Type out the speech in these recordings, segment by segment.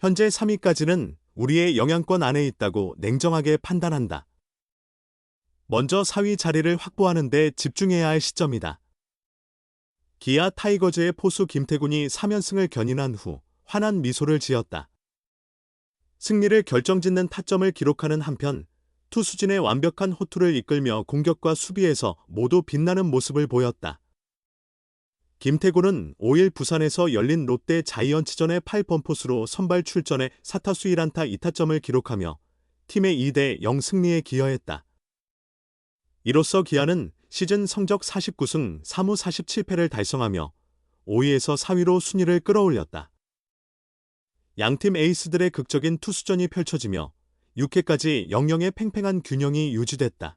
현재 3위까지는 우리의 영향권 안에 있다고 냉정하게 판단한다. 먼저 4위 자리를 확보하는 데 집중해야 할 시점이다. 기아 타이거즈의 포수 김태군이 3연승을 견인한 후 환한 미소를 지었다. 승리를 결정짓는 타점을 기록하는 한편 투수진의 완벽한 호투를 이끌며 공격과 수비에서 모두 빛나는 모습을 보였다. 김태곤은 5일 부산에서 열린 롯데 자이언츠전의 8번포수로 선발 출전해 4타수 1안타 2타점을 기록하며 팀의 2대 0 승리에 기여했다. 이로써 기아는 시즌 성적 49승 3무 47패를 달성하며 5위에서 4위로 순위를 끌어올렸다. 양팀 에이스들의 극적인 투수전이 펼쳐지며 6회까지 0-0의 팽팽한 균형이 유지됐다.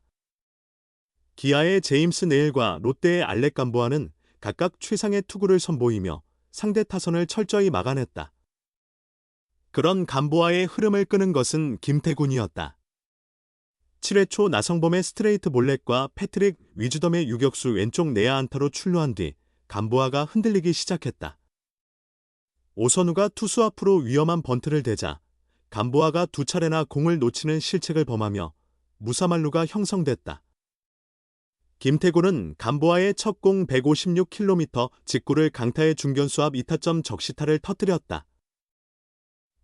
기아의 제임스 네일과 롯데의 알렉 감보아는 각각 최상의 투구를 선보이며 상대 타선을 철저히 막아냈다. 그런 감보아의 흐름을 끄는 것은 김태군이었다. 7회 초 나성범의 스트레이트 볼넷과 패트릭 위즈덤의 유격수 왼쪽 내야 안타로 출루한 뒤 감보아가 흔들리기 시작했다. 오선우가 투수 앞으로 위험한 번트를 대자 감보아가 두 차례나 공을 놓치는 실책을 범하며 무사말루가 형성됐다. 김태곤은 감보아의 첫공 156km 직구를 강타의 중견수 앞 2타점 적시타를 터뜨렸다.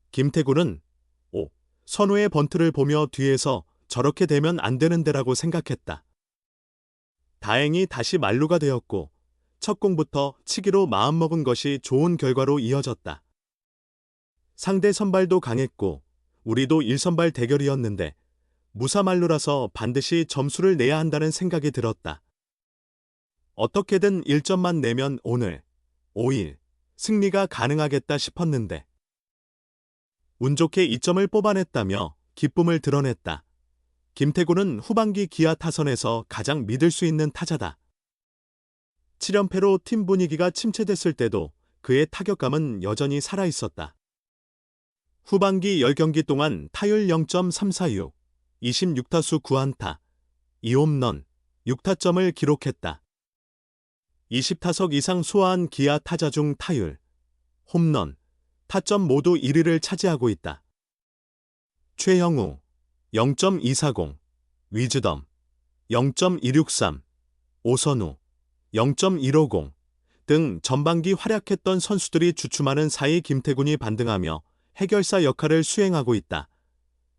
김태곤은 5. 선우의 번트를 보며 뒤에서 저렇게 되면 안 되는데라고 생각했다. 다행히 다시 말루가 되었고 첫 공부터 치기로 마음먹은 것이 좋은 결과로 이어졌다. 상대 선발도 강했고 우리도 1선발 대결이었는데 무사말루라서 반드시 점수를 내야 한다는 생각이 들었다. 어떻게든 1점만 내면 오늘, 5일, 승리가 가능하겠다 싶었는데 운 좋게 2점을 뽑아냈다며 기쁨을 드러냈다. 김태구는 후반기 기아 타선에서 가장 믿을 수 있는 타자다. 7연패로 팀 분위기가 침체됐을 때도 그의 타격감은 여전히 살아있었다. 후반기 10경기 동안 타율 0.346, 26타수 9안타, 2홈런, 6타점을 기록했다. 20타석 이상 소화한 기아 타자 중 타율, 홈런, 타점 모두 1위를 차지하고 있다. 최형우 0.240, 위즈덤 0.163, 오선우 0.150 등 전반기 활약했던 선수들이 주춤하는 사이 김태군이 반등하며 해결사 역할을 수행하고 있다.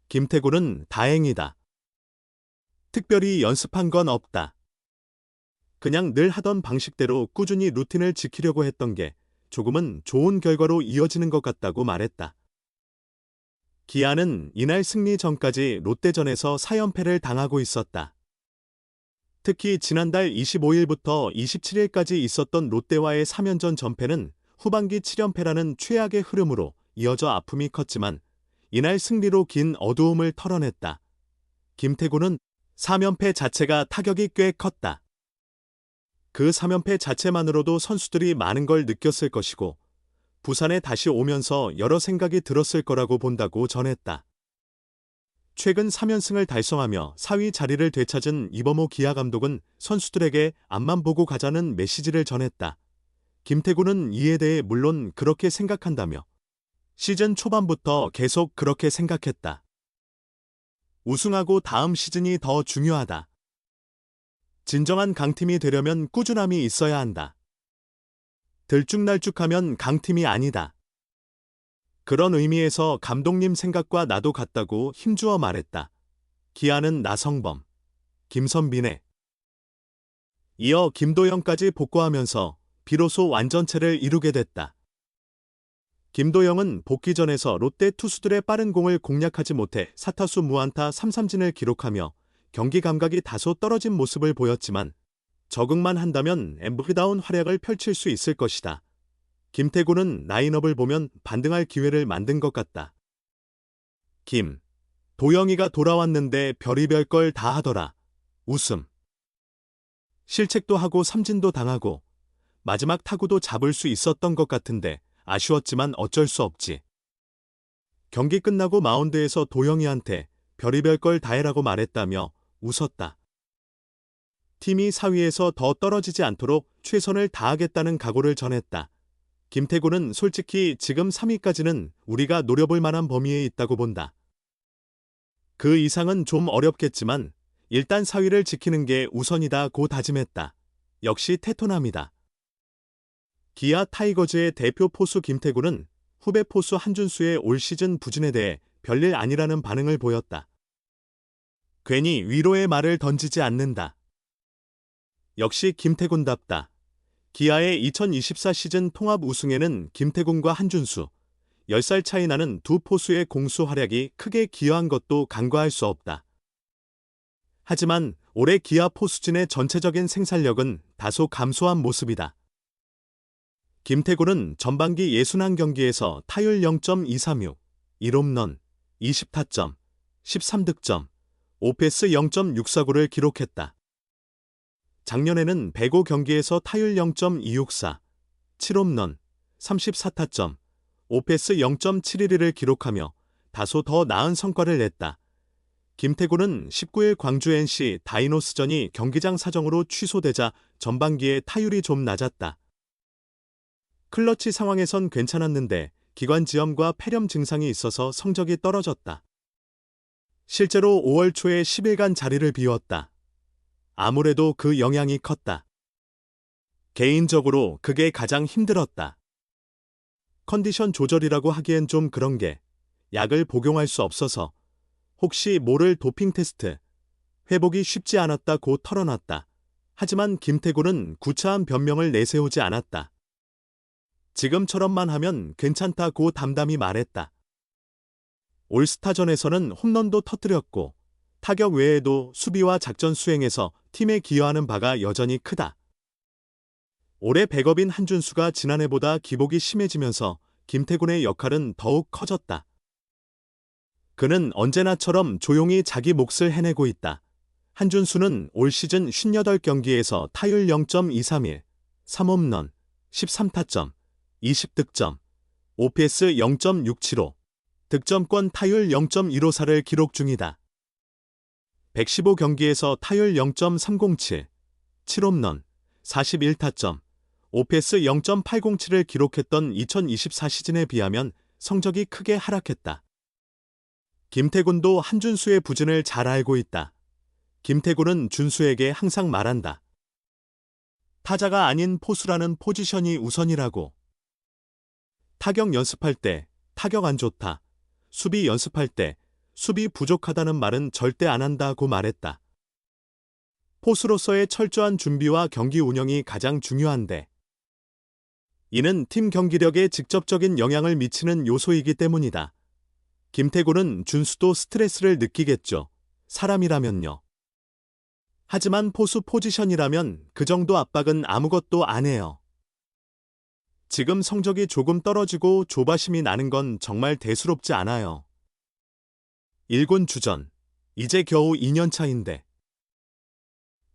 김태곤은 다행이다. 특별히 연습한 건 없다. 그냥 늘 하던 방식대로 꾸준히 루틴을 지키려고 했던 게 조금은 좋은 결과로 이어지는 것 같다고 말했다. 기아는 이날 승리 전까지 롯데전에서 4연패를 당하고 있었다. 특히 지난달 25일부터 27일까지 있었던 롯데와의 3연전 전패는 후반기 7연패라는 최악의 흐름으로 이어져 아픔이 컸지만 이날 승리로 긴 어두움을 털어냈다. 김태구는 3연패 자체가 타격이 꽤 컸다. 그 3연패 자체만으로도 선수들이 많은 걸 느꼈을 것이고 부산에 다시 오면서 여러 생각이 들었을 거라고 본다고 전했다. 최근 3연승을 달성하며 4위 자리를 되찾은 이범호 기아 감독은 선수들에게 앞만 보고 가자는 메시지를 전했다. 김태구는 이에 대해 물론 그렇게 생각한다며 시즌 초반부터 계속 그렇게 생각했다. 우승하고 다음 시즌이 더 중요하다. 진정한 강팀이 되려면 꾸준함이 있어야 한다. 들쭉날쭉하면 강팀이 아니다. 그런 의미에서 감독님 생각과 나도 같다고 힘주어 말했다. 기아는 나성범, 김선빈에 이어 김도영까지 복구하면서 비로소 완전체를 이루게 됐다. 김도영은 복귀전에서 롯데 투수들의 빠른 공을 공략하지 못해 사타수 무안타 3삼진을 기록하며 경기 감각이 다소 떨어진 모습을 보였지만 적응만 한다면 엠브다운 활약을 펼칠 수 있을 것이다. 김태구는 라인업을 보면 반등할 기회를 만든 것 같다. 김. 도영이가 돌아왔는데 별의별 걸 다 하더라. 웃음. 실책도 하고 삼진도 당하고 마지막 타구도 잡을 수 있었던 것 같은데 아쉬웠지만 어쩔 수 없지. 경기 끝나고 마운드에서 도영이한테 별의별 걸 다해라고 말했다며 웃었다. 팀이 4위에서 더 떨어지지 않도록 최선을 다하겠다는 각오를 전했다. 김태곤은 솔직히 지금 3위까지는 우리가 노려볼 만한 범위에 있다고 본다. 그 이상은 좀 어렵겠지만 일단 4위를 지키는 게 우선이다 고 다짐했다. 역시 테토남이다. 기아 타이거즈의 대표 포수 김태곤은 후배 포수 한준수의 올 시즌 부진에 대해 별일 아니라는 반응을 보였다. 괜히 위로의 말을 던지지 않는다. 역시 김태곤답다. 기아의 2024 시즌 통합 우승에는 김태곤과 한준수, 10살 차이 나는 두 포수의 공수 활약이 크게 기여한 것도 간과할 수 없다. 하지만 올해 기아 포수진의 전체적인 생산력은 다소 감소한 모습이다. 김태곤은 전반기 61경기에서 타율 0.236, 1홈런, 20타점, 13득점, 오페스 0.649를 기록했다. 작년에는 105경기에서 타율 0.264, 7홈런, 34타점, 오페스 0.712를 기록하며 다소 더 나은 성과를 냈다. 김태곤은 19일 광주 NC 다이노스전이 경기장 사정으로 취소되자 전반기에 타율이 좀 낮았다. 클러치 상황에선 괜찮았는데 기관지염과 폐렴 증상이 있어서 성적이 떨어졌다. 실제로 5월 초에 10일간 자리를 비웠다. 아무래도 그 영향이 컸다. 개인적으로 그게 가장 힘들었다. 컨디션 조절이라고 하기엔 좀 그런 게 약을 복용할 수 없어서 혹시 모를 도핑 테스트 회복이 쉽지 않았다고 털어놨다. 하지만 김태곤은 구차한 변명을 내세우지 않았다. 지금처럼만 하면 괜찮다고 담담히 말했다. 올스타전에서는 홈런도 터뜨렸고 타격 외에도 수비와 작전 수행에서 팀에 기여하는 바가 여전히 크다. 올해 백업인 한준수가 지난해보다 기복이 심해지면서 김태군의 역할은 더욱 커졌다. 그는 언제나처럼 조용히 자기 몫을 해내고 있다. 한준수는 올 시즌 58경기에서 타율 0.231, 3홈런, 13타점, 20득점, OPS 0.675, 득점권 타율 0.154를 기록 중이다. 115경기에서 타율 0.307, 7홈런, 41타점, 오페스 0.807을 기록했던 2024 시즌에 비하면 성적이 크게 하락했다. 김태군도 한준수의 부진을 잘 알고 있다. 김태군은 준수에게 항상 말한다. 타자가 아닌 포수라는 포지션이 우선이라고. 타격 연습할 때 타격 안 좋다. 수비 연습할 때 수비 부족하다는 말은 절대 안 한다고 말했다. 포수로서의 철저한 준비와 경기 운영이 가장 중요한데 이는 팀 경기력에 직접적인 영향을 미치는 요소이기 때문이다. 김태곤은 준수도 스트레스를 느끼겠죠. 사람이라면요. 하지만 포수 포지션이라면 그 정도 압박은 아무것도 안 해요. 지금 성적이 조금 떨어지고 조바심이 나는 건 정말 대수롭지 않아요. 일군 주전. 이제 겨우 2년 차인데.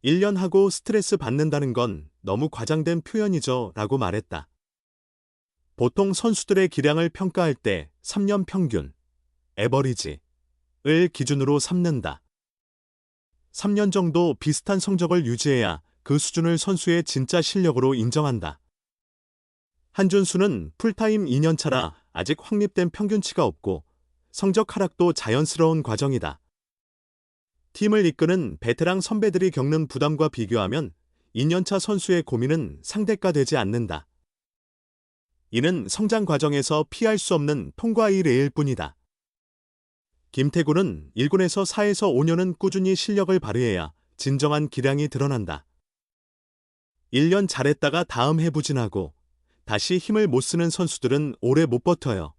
1년 하고 스트레스 받는다는 건 너무 과장된 표현이죠. 라고 말했다. 보통 선수들의 기량을 평가할 때 3년 평균, 에버리지를 기준으로 삼는다. 3년 정도 비슷한 성적을 유지해야 그 수준을 선수의 진짜 실력으로 인정한다. 한준수는 풀타임 2년 차라 아직 확립된 평균치가 없고 성적 하락도 자연스러운 과정이다. 팀을 이끄는 베테랑 선배들이 겪는 부담과 비교하면 2년차 선수의 고민은 상대가 되지 않는다. 이는 성장 과정에서 피할 수 없는 통과의 레일 뿐이다. 김태구는 1군에서 4에서 5년은 꾸준히 실력을 발휘해야 진정한 기량이 드러난다. 1년 잘했다가 다음 해 부진하고 다시 힘을 못 쓰는 선수들은 오래 못 버텨요.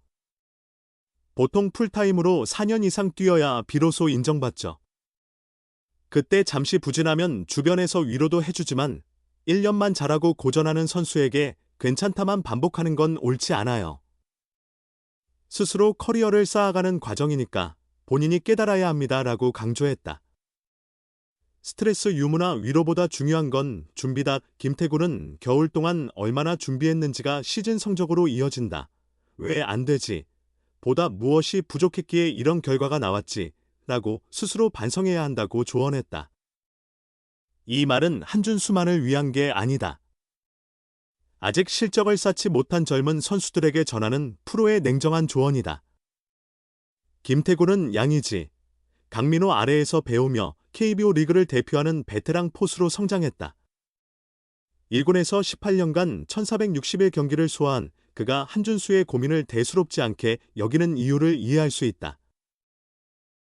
보통 풀타임으로 4년 이상 뛰어야 비로소 인정받죠. 그때 잠시 부진하면 주변에서 위로도 해주지만 1년만 잘하고 고전하는 선수에게 괜찮다만 반복하는 건 옳지 않아요. 스스로 커리어를 쌓아가는 과정이니까 본인이 깨달아야 합니다 라고 강조했다. 스트레스 유무나 위로보다 중요한 건 준비다. 김태구는 겨울 동안 얼마나 준비했는지가 시즌 성적으로 이어진다. 왜 안 되지? 보다 무엇이 부족했기에 이런 결과가 나왔지 라고 스스로 반성해야 한다고 조언했다. 이 말은 한준수만을 위한 게 아니다. 아직 실적을 쌓지 못한 젊은 선수들에게 전하는 프로의 냉정한 조언이다. 김태구는 양의지, 강민호 아래에서 배우며 KBO 리그를 대표하는 베테랑 포수로 성장했다. 1군에서 18년간 1461 경기를 소화한 그가 한준수의 고민을 대수롭지 않게 여기는 이유를 이해할 수 있다.